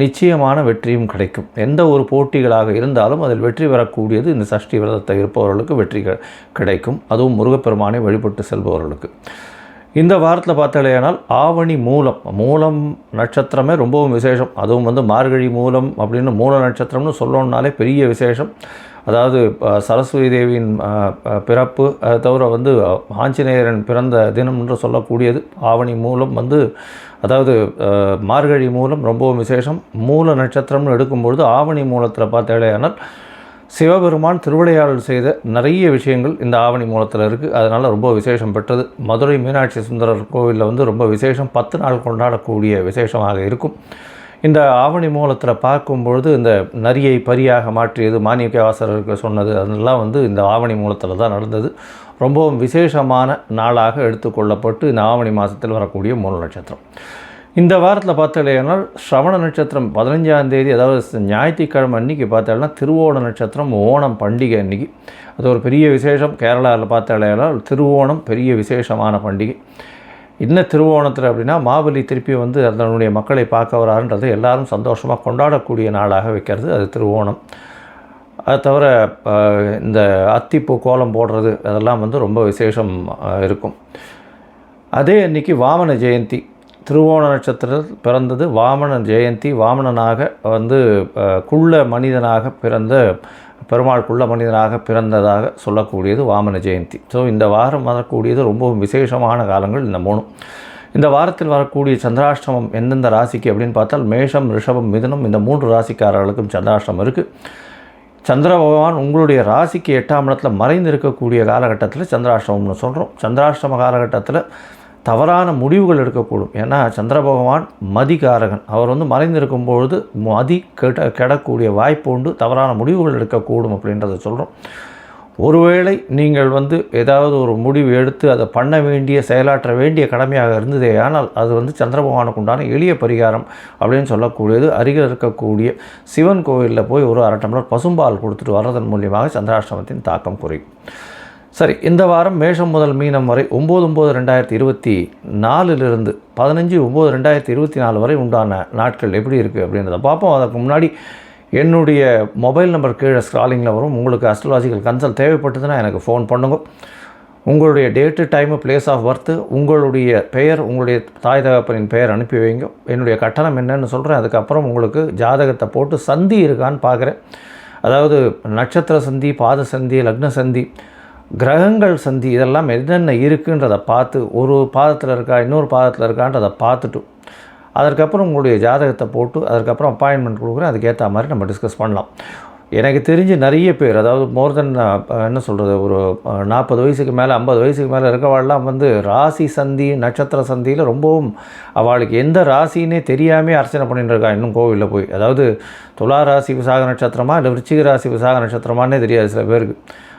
நிச்சயமான வெற்றியும் கிடைக்கும். எந்த ஒரு போட்டிகளாக இருந்தாலும் அதில் வெற்றி பெறக்கூடியது இந்த சஷ்டி விரதத்தை இருப்பவர்களுக்கு வெற்றி கிடைக்கும். அதுவும் முருகப்பெருமானை வழிபட்டு செல்பவர்களுக்கு. இந்த வாரத்தில் பார்த்தாலேயானால் ஆவணி மூலம் மூலம் நட்சத்திரமே ரொம்பவும் விசேஷம். அதுவும் வந்து மார்கழி மூலம் அப்படின்னு மூல நட்சத்திரம்னு சொல்லணுன்னாலே பெரிய விசேஷம். அதாவது சரஸ்வதி தேவியின் பிறப்பு அதை தவிர வந்து ஆஞ்சநேயரன் பிறந்த தினம் என்று சொல்லக்கூடியது. ஆவணி மூலம் வந்து அதாவது மார்கழி மூலம் ரொம்பவும் விசேஷம். மூல நட்சத்திரம்னு எடுக்கும்பொழுது ஆவணி மூலத்தில் பார்த்தாலேயானால் சிவபெருமான் திருவிளையாடல் செய்த நிறைய விஷயங்கள் இந்த ஆவணி மூலத்தில் இருக்குது அதனால் ரொம்ப விசேஷம் பெற்றது. மதுரை மீனாட்சி சுந்தரர் கோவிலில் வந்து ரொம்ப விசேஷம். பத்து நாள் கொண்டாடக்கூடிய விசேஷமாக இருக்கும். இந்த ஆவணி மூலத்தில் பார்க்கும்பொழுது இந்த நரியை பரியாக மாற்றியது மாணிக்கவாசகருக்கு சொன்னது அதெல்லாம் வந்து இந்த ஆவணி மூலத்தில் தான் நடந்தது. ரொம்பவும் விசேஷமான நாளாக எடுத்துக்கொள்ளப்பட்டு இந்த ஆவணி மாதத்தில் வரக்கூடிய மூல நட்சத்திரம். இந்த வாரத்தில் பார்த்தாலேனால் ஸ்ரவண நட்சத்திரம் பதினஞ்சாம் தேதி அதாவது ஞாயிற்றுக்கிழமை அன்னைக்கு பார்த்தாலேனா திருவோண நட்சத்திரம் ஓணம் பண்டிகை அன்னைக்கு. அது ஒரு பெரிய விசேஷம். கேரளாவில் பார்த்தாலேனால் திருவோணம் பெரிய விசேஷமான பண்டிகை. என்ன திருவோணத்தில் அப்படின்னா மாபலி திருப்பி வந்து அதனுடைய மக்களை பார்க்க வராருன்றது எல்லாரும் சந்தோஷமாக கொண்டாடக்கூடிய நாளாக வைக்கிறது அது திருவோணம். அது தவிர இந்த அத்திப்பூ கோலம் போடுறது அதெல்லாம் வந்து ரொம்ப விசேஷம் இருக்கும். அதே அன்னைக்கு வாமன ஜெயந்தி திருவோண நட்சத்திரத்தில் பிறந்தது வாமன ஜெயந்தி. வாமனனாக வந்து குள்ள மனிதனாக பிறந்த பெருமாள் குள்ள மனிதனாக பிறந்ததாக சொல்லக்கூடியது வாமன ஜெயந்தி. ஸோ இந்த வாரம் வரக்கூடியது ரொம்பவும் விசேஷமான காலங்கள் இந்த மூணும். இந்த வாரத்தில் வரக்கூடிய சந்திராஷ்டமம் எந்தெந்த ராசிக்கு அப்படின்னு பார்த்தால் மேஷம் ரிஷபம் மிதனம் இந்த மூன்று ராசிக்காரர்களுக்கும் சந்திராஷ்டமம் இருக்குது சந்திர பகவான் உங்களுடைய ராசிக்கு எட்டாம் இடத்துல மறைந்து இருக்கக்கூடிய காலகட்டத்தில் சந்திராஷ்டமம்னு சொல்கிறோம் சந்திராஷ்டம காலகட்டத்தில் தவறான முடிவுகள் எடுக்கக்கூடும். ஏன்னா சந்திர பகவான் மதிகாரகன். அவர் வந்து மறைந்திருக்கும் பொழுது மதி கெட கெடக்கூடிய வாய்ப்பு உண்டு. தவறான முடிவுகள் எடுக்கக்கூடும் அப்படின்றத சொல்கிறோம் ஒருவேளை நீங்கள் வந்து ஏதாவது ஒரு முடிவு எடுத்து அதை பண்ண வேண்டிய செயலாற்ற வேண்டிய கடமையாக இருந்ததே ஆனால் அது வந்து சந்திர பகவானுக்கு உண்டான எளிய பரிகாரம் அப்படின்னு சொல்லக்கூடியது. அருகில் இருக்கக்கூடிய சிவன் கோவிலில் போய் ஒரு அரை டம்ளர் பசும்பால் கொடுத்துட்டு வர்றதன் மூலியமாக சந்திராஷ்டமத்தின் தாக்கம் குறையும். சரி இந்த வாரம் மேஷம் முதல் மீனம் வரை ஒம்பது ஒம்பது ரெண்டாயிரத்தி இருபத்தி நாலுலேருந்து பதினஞ்சு ஒம்பது ரெண்டாயிரத்தி இருபத்தி நாலு வரை உண்டான நாட்கள் எப்படி இருக்குது அப்படின்றத பார்ப்போம். அதற்கு முன்னாடி என்னுடைய மொபைல் நம்பர் கீழே ஸ்க்ராலிங்கில் வரும். உங்களுக்கு அஸ்ட்ராலஜிக்கல் கன்சல்ட் தேவைப்பட்டதுன்னா எனக்கு ஃபோன் பண்ணுங்க. உங்களுடைய date time place of birth உங்களுடைய பெயர் உங்களுடைய தாய் தகப்பனின் பெயர் அனுப்பி வைங்க. என்னுடைய கட்டணம் என்னன்னு சொல்கிறேன் அதுக்கப்புறம் உங்களுக்கு ஜாதகத்தை போட்டு சந்தி இருக்கான்னு பார்க்குறேன். அதாவது நட்சத்திர சந்தி பாத சந்தி லக்ன சந்தி கிரகங்கள் சந்தி இதெல்லாம் என்னென்ன இருக்குன்றதை பார்த்து ஒரு பாதத்தில் இருக்கா இன்னொரு பாதத்தில் இருக்கான்றதை பார்த்துட்டு அதற்கப்புறம் உங்களுடைய ஜாதகத்தை போட்டு அதுக்கப்புறம் அப்பாயின்மெண்ட் கொடுக்குறேன் அதுக்கேற்ற மாதிரி நம்ம டிஸ்கஸ் பண்ணலாம். எனக்கு தெரிஞ்சு நிறைய பேர் அதாவது மோர் தென் என்ன சொல்கிறது ஒரு நாற்பது வயசுக்கு மேலே ஐம்பது வயசுக்கு மேலே இருக்கவாள்லாம் வந்து ராசி சந்தி நட்சத்திர சந்தியில் ரொம்பவும் அவளுக்கு எந்த ராசின்னே தெரியாமே அர்ச்சனை பண்ணிட்டு இருக்கா இன்னும் கோவிலில் போய். அதாவது துலா ராசி விசாக நட்சத்திரமா இல்லை விருச்சிக ராசி விசாக நட்சத்திரமானே தெரியாது சில பேருக்கு.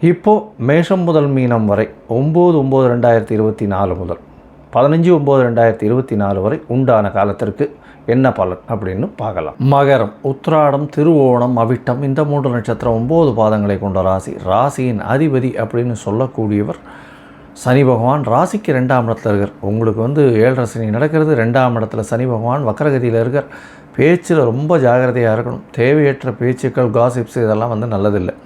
இப்போது மேஷம் முதல் மீனம் வரை ஒம்பது ஒம்பது ரெண்டாயிரத்தி இருபத்தி நாலு முதல் பதினஞ்சு ஒம்பது ரெண்டாயிரத்தி இருபத்தி நாலு வரை உண்டான காலத்திற்கு என்ன பலன் அப்படின்னு பார்க்கலாம். மகரம் உத்திராடம் திருவோணம் அவிட்டம் இந்த மூன்று நட்சத்திரம் ஒம்பது பாதங்களை கொண்ட ராசி. ராசியின் அதிபதி அப்படின்னு சொல்லக்கூடியவர் சனி பகவான். ராசிக்கு ரெண்டாம் இடத்துல இருக்கார். உங்களுக்கு வந்து ஏழரை சனி நடக்கிறது. ரெண்டாம் இடத்துல சனி பகவான் வக்கரகதியில் இருக்கார். பேச்சில் ரொம்ப ஜாகிரதையாக இருக்கணும். தேவையற்ற பேச்சுக்கள் காசிப்ஸ் இதெல்லாம் வந்து நல்லதில்லை.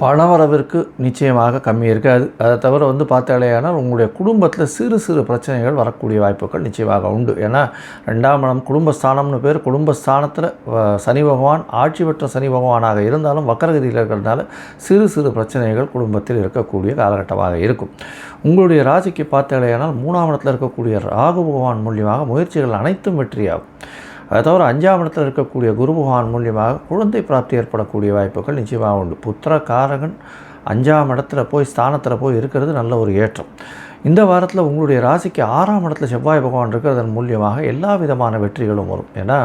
பணவரவிற்கு நிச்சயமாக கம்மி இருக்காது. அதை தவிர வந்து பார்த்தாலேயானால் உங்களுடைய குடும்பத்தில் சிறு சிறு பிரச்சனைகள் வரக்கூடிய வாய்ப்புகள் நிச்சயமாக உண்டு. ஏன்னா ரெண்டாம் இடம் குடும்பஸ்தானம்னு பேர் குடும்பஸ்தானத்தில் சனி பகவான் ஆட்சி பெற்ற சனி பகவானாக இருந்தாலும் வக்கரகதியில் இருக்கிறதுனால சிறு சிறு பிரச்சனைகள் குடும்பத்தில் இருக்கக்கூடிய காலகட்டமாக இருக்கும். உங்களுடைய ராசிக்கு பார்த்தாலேயானால் மூணாம் இடத்தில் இருக்கக்கூடிய ராகு பகவான் மூலியமாக முயற்சிகள் அனைத்தும் வெற்றியாகும். அதை தவிர அஞ்சாம் இடத்தில் இருக்கக்கூடிய குரு பகவான் மூலியமாக குழந்தை பிராப்தி ஏற்படக்கூடிய வாய்ப்புகள் நிச்சயமாக உண்டு. புத்திர காரகன் அஞ்சாம் இடத்துல போய் ஸ்தானத்தில் போய் இருக்கிறது நல்ல ஒரு ஏற்றம். இந்த வாரத்தில் உங்களுடைய ராசிக்கு ஆறாம் இடத்துல செவ்வாய் பகவான் இருக்கிறதன் மூலியமாக எல்லா விதமான வெற்றிகளும் வரும். ஏன்னா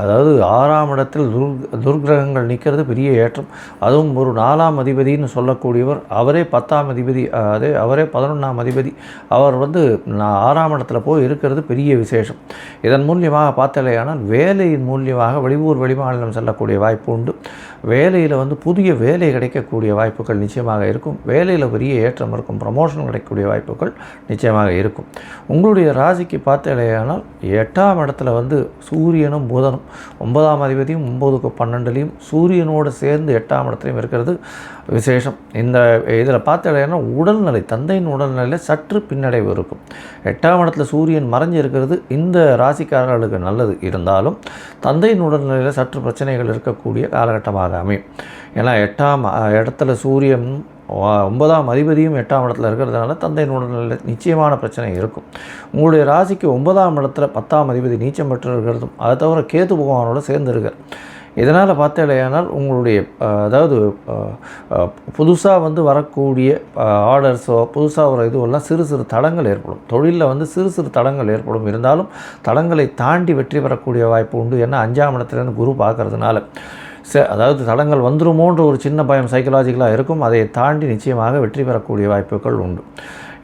அதாவது ஆறாம் இடத்தில் துர் துர்கிரகங்கள் நிற்கிறது பெரிய ஏற்றம். அதுவும் ஒரு நாலாம் அதிபதின்னு சொல்லக்கூடியவர் அவரே பத்தாம் அதிபதி அதே அவரே பதினொன்றாம் அதிபதி அவர் வந்து நான் ஆறாம் இடத்துல போய் இருக்கிறது பெரிய விசேஷம். இதன் மூலியமாக பார்த்தலையானால் வேலையின் மூலியமாக வெளியூர் வெளிமாநிலம் செல்லக்கூடிய வாய்ப்பு உண்டு. வேலையில் வந்து புதிய வேலை கிடைக்கக்கூடிய வாய்ப்புகள் நிச்சயமாக இருக்கும். வேலையில் பெரிய ஏற்றம் இருக்கும். ப்ரமோஷன் கிடைக்கக்கூடிய வாய்ப்புகள் நிச்சயமாக இருக்கும். உங்களுடைய ராசிக்கு பார்த்தாலேயானால் எட்டாம் இடத்துல வந்து சூரியனும் புதனும் ஒன்பதாம் அதிபதியும் ஒம்பதுக்கு பன்னெண்டுலேயும் சூரியனோடு சேர்ந்து எட்டாம் இடத்துலையும் இருக்கிறது விசேஷம். இந்த இதில் பார்த்தாலேனா உடல்நிலை தந்தையின் உடல்நிலை சற்று பின்னடைவு இருக்கும். எட்டாம் இடத்துல சூரியன் மறைஞ்சு இருக்கிறது இந்த ராசிக்காரர்களுக்கு நல்லது. இருந்தாலும் தந்தையின் உடல்நிலையில் சற்று பிரச்சனைகள் இருக்கக்கூடிய காலகட்டமாக அமையும் ஏன்னா எட்டாம் இடத்துல சூரியன் ஒன்பதாம் அதிபதியும் எட்டாம் இடத்துல இருக்கிறதுனால தந்தையின் உடல்நிலையில் நிச்சயமான பிரச்சனை இருக்கும். உங்களுடைய ராசிக்கு ஒன்பதாம் இடத்துல பத்தாம் அதிபதி நீச்சம் பெற்று இருக்கிறதும் அதை தவிர கேது பகவானோட சேர்ந்துருக்கார். இதனால் இதனால் பார்த்தேலையானால் உங்களுடைய அதாவது புதுசாக வந்து வரக்கூடிய ஆர்டர்ஸோ புதுசாக வர இதுவெல்லாம் சிறு சிறு தடங்கள் ஏற்படும். தொழிலில் வந்து சிறு சிறு தடங்கள் ஏற்படும். இருந்தாலும் தடங்களை தாண்டி வெற்றி பெறக்கூடிய வாய்ப்பு உண்டு. ஏன்னா அஞ்சாம் இடத்துலேருந்து குரு பார்க்கறதுனால. ச அதாவது தடங்கள் வந்துருமோன்ற ஒரு சின்ன பயம் சைக்கலாஜிக்கலாக இருக்கும். அதை தாண்டி நிச்சயமாக வெற்றி பெறக்கூடிய வாய்ப்புகள் உண்டு.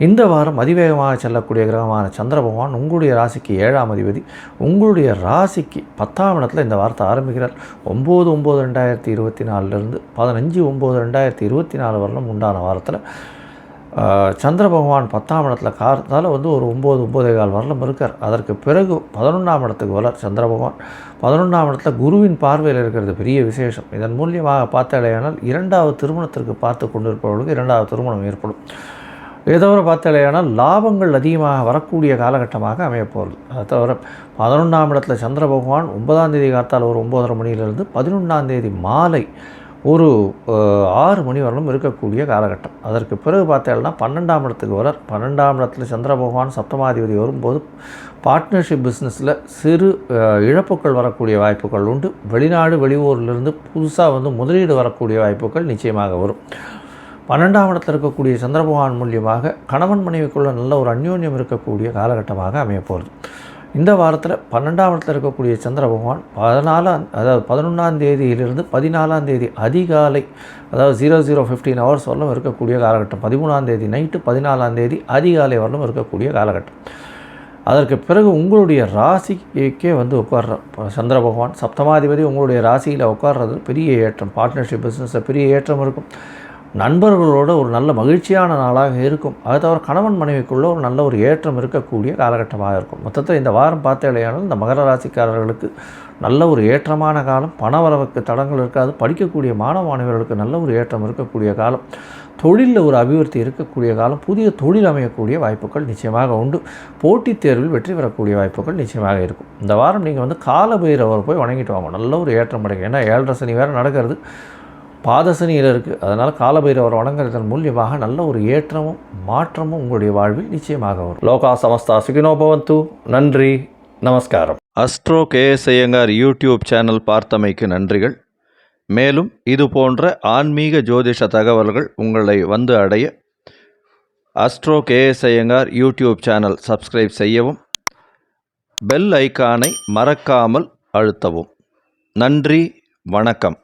இந்த வாரம் அதிவேகமாக செல்லக்கூடிய கிரகமான சந்திர பகவான் உங்களுடைய ராசிக்கு ஏழாம் அதிபதி உங்களுடைய ராசிக்கு பத்தாம் இடத்துல இந்த வாரத்தை ஆரம்பிக்கிறார். ஒம்பது ஒம்பது ரெண்டாயிரத்தி இருபத்தி நாலுலேருந்து பதினஞ்சு ஒம்பது ரெண்டாயிரத்தி இருபத்தி நாலு வரலும் உண்டான வாரத்தில் சந்திர பகவான் பத்தாம் இடத்துல காரத்தால் வந்து ஒரு ஒம்பது ஒம்பதே கால் வரலும் இருக்கார். அதற்கு பிறகு பதினொன்றாம் இடத்துக்கு வரார் சந்திர பகவான். பதினொன்றாம் இடத்துல குருவின் பார்வையில் இருக்கிறது பெரிய விசேஷம். இதன் மூலியமாக பார்த்தாலேயானால் இரண்டாவது திருமணத்திற்கு பார்த்து கொண்டிருப்பவர்களுக்கு இரண்டாவது திருமணம் ஏற்படும். இதை தவிர பார்த்தாலேயானால் லாபங்கள் அதிகமாக வரக்கூடிய காலகட்டமாக அமையப்போகிறது. அதை தவிர பதினொன்றாம் இடத்துல சந்திர பகவான் ஒன்பதாம் தேதி காத்தால் ஒரு ஒம்பதரை மணியிலிருந்து பதினொன்றாம் தேதி மாலை ஒரு ஆறு மணி வரலும் இருக்கக்கூடிய காலகட்டம். அதற்கு பிறகு பார்த்தேன்னா பன்னெண்டாம் இடத்துக்கு வரார் பன்னெண்டாம் இடத்துல சந்திர பகவான் சப்தமாதிபதி வரும்போது பார்ட்னர்ஷிப் பிஸ்னஸில் சிறு இழப்புகள் வரக்கூடிய வாய்ப்புகள் உண்டு. வெளிநாடு வெளியூர்லேருந்து புதுசாக வந்து முதலீடு வரக்கூடிய வாய்ப்புகள் நிச்சயமாக வரும். பன்னெண்டாம் இடத்தில் இருக்கக்கூடிய சந்திரபகவான் மூலியமாக கணவன் மனைவிக்குள்ள நல்ல ஒரு அந்யோன்யம் இருக்கக்கூடிய காலகட்டமாக அமையப்போகிறது இந்த வாரத்தில் பன்னெண்டாம் இடத்துல இருக்கக்கூடிய சந்திர பகவான் பதினாலாம் அதாவது பதினொன்றாம் தேதியிலிருந்து பதினாலாம் தேதி அதிகாலை அதாவது ஜீரோ ஜீரோ ஃபிஃப்டீன் ஹவர்ஸ் வரலும் இருக்கக்கூடிய காலகட்டம். பதிமூணாம் தேதி நைட்டு பதினாலாம் தேதி அதிகாலை வரலும் இருக்கக்கூடிய காலகட்டம். அதற்கு பிறகு உங்களுடைய ராசிக்கே வந்து உட்கார்ற சந்திர பகவான். சப்தமாதிபதி உங்களுடைய ராசியில் உட்கார்றது பெரிய ஏற்றம். பார்ட்னர்ஷிப் பிஸ்னஸில் பெரிய ஏற்றம் இருக்கும். நண்பர்களோட ஒரு நல்ல மகிழ்ச்சியான நாளாக இருக்கும். அது தவிர கணவன் மனைவிக்குள்ளே ஒரு நல்ல ஒரு ஏற்றம் இருக்கக்கூடிய காலகட்டமாக இருக்கும். மொத்தத்தில் இந்த வாரம் பார்த்தேலையானால் இந்த மகர ராசிக்காரர்களுக்கு நல்ல ஒரு ஏற்றமான காலம். பணவரவுக்கு தடங்கள் இருக்காது. படிக்கக்கூடிய மாணவ மாணவர்களுக்கு நல்ல ஒரு ஏற்றம் இருக்கக்கூடிய காலம். தொழிலில் ஒரு அபிவிருத்தி இருக்கக்கூடிய காலம். புதிய தொழில் அமையக்கூடிய வாய்ப்புகள் நிச்சயமாக உண்டு. போட்டித் தேர்வில் வெற்றி பெறக்கூடிய வாய்ப்புகள் நிச்சயமாக இருக்கும். இந்த வாரம் நீங்கள் வந்து காலபைரவர் போய் வணங்கிட்டு வாங்க. நல்ல ஒரு ஏற்றம் கிடைக்கும் ஏன்னா ஏழரை சனி வேறு நடக்கிறது. பாதசனியில் இருக்குது அதனால் காலபைரவர் வணங்குறதன் மூலியமாக நல்ல ஒரு ஏற்றமும் மாற்றமும் உங்களுடைய வாழ்வில் நிச்சயமாக வரும். லோகா சமஸ்தா சுகினோபவந்து நன்றி. நமஸ்காரம். Astro K S Iyengar YouTube channel பார்த்தமைக்கு நன்றிகள். மேலும் இது போன்ற ஆன்மீக ஜோதிஷ தகவல்கள் உங்களை வந்து அடைய astro K S Iyengar YouTube channel subscribe செய்யவும் பெல் ஐக்கானை மறக்காமல் அழுத்தவும். நன்றி. வணக்கம்.